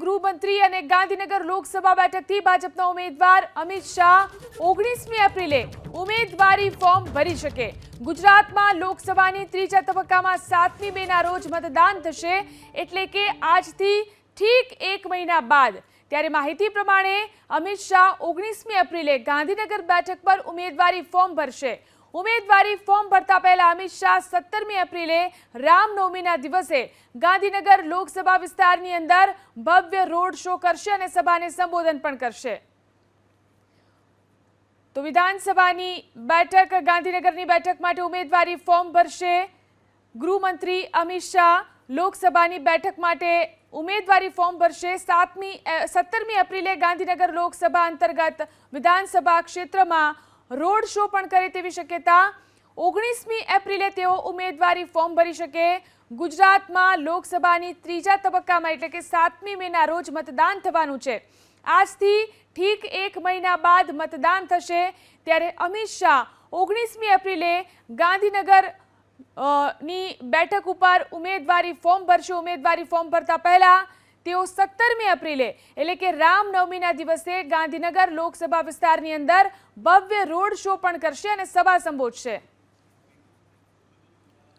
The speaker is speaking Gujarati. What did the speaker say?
ગૃહમંત્રી અને ગાંધીનગર લોકસભા બેઠકથી ભાજપના ઉમેદવાર અમિત શાહ ઓગણીસમી એપ્રિલે ઉમેદવારી ફોર્મ ભરી શકે. ગુજરાતમાં લોકસભાની ત્રીજા તબક્કામાં સાતમી મેના રોજ મતદાન થશે એટલે કે આજથી ઠીક એક મહિના બાદ. ત્યારે માહિતી પ્રમાણે અમિત શાહ ઓગણીસમી એપ્રિલે ગાંધીનગર બેઠક પર ઉમેદવારી ફોર્મ ભરશે. ઉમેદવારી ફોર્મ ભરતા પહેલા અમિત શાહ સત્તરમી એપ્રિલે રામનવમીના દિવસે ગાંધીનગર લોકસભા વિસ્તારની અંદર ભવ્ય રોડ શો કરશે અને સભાને સંબોધન પણ કરશે. તો વિધાનસભાની બેઠક, ગાંધીનગરની બેઠક માટે ઉમેદવારી ફોર્મ ભરશે ગૃહમંત્રી અમિત શાહ. લોકસભાની બેઠક માટે ઉમેદવારી ફોર્મ ભરશે સાતમી સત્તરમી એપ્રિલે ગાંધીનગર લોકસભા અંતર્ગત વિધાનસભા ક્ષેત્રમાં રોડ શો પણ કરે તેવી શક્યતા. ઓગણીસમી એપ્રિલે તેઓ ઉમેદવારી ફોર્મ ભરી શકે. ગુજરાતમાં લોકસભાની ત્રીજા તબક્કામાં એટલે કે સાતમી મેના રોજ મતદાન થવાનું છે. આજથી ઠીક એક મહિના બાદ મતદાન થશે. ત્યારે અમિત શાહ ઓગણીસમી એપ્રિલે ગાંધીનગરની બેઠક ઉપર ઉમેદવારી ફોર્મ ભરશે. ઉમેદવારી ફોર્મ ભરતા પહેલા તેઓ સત્તરમી એપ્રિલે, એટલે કે રામનવમીના દિવસે ગાંધીનગર લોકસભા વિસ્તારની અંદર ભવ્ય રોડ શો પણ કરશે અને સભા સંબોધશે.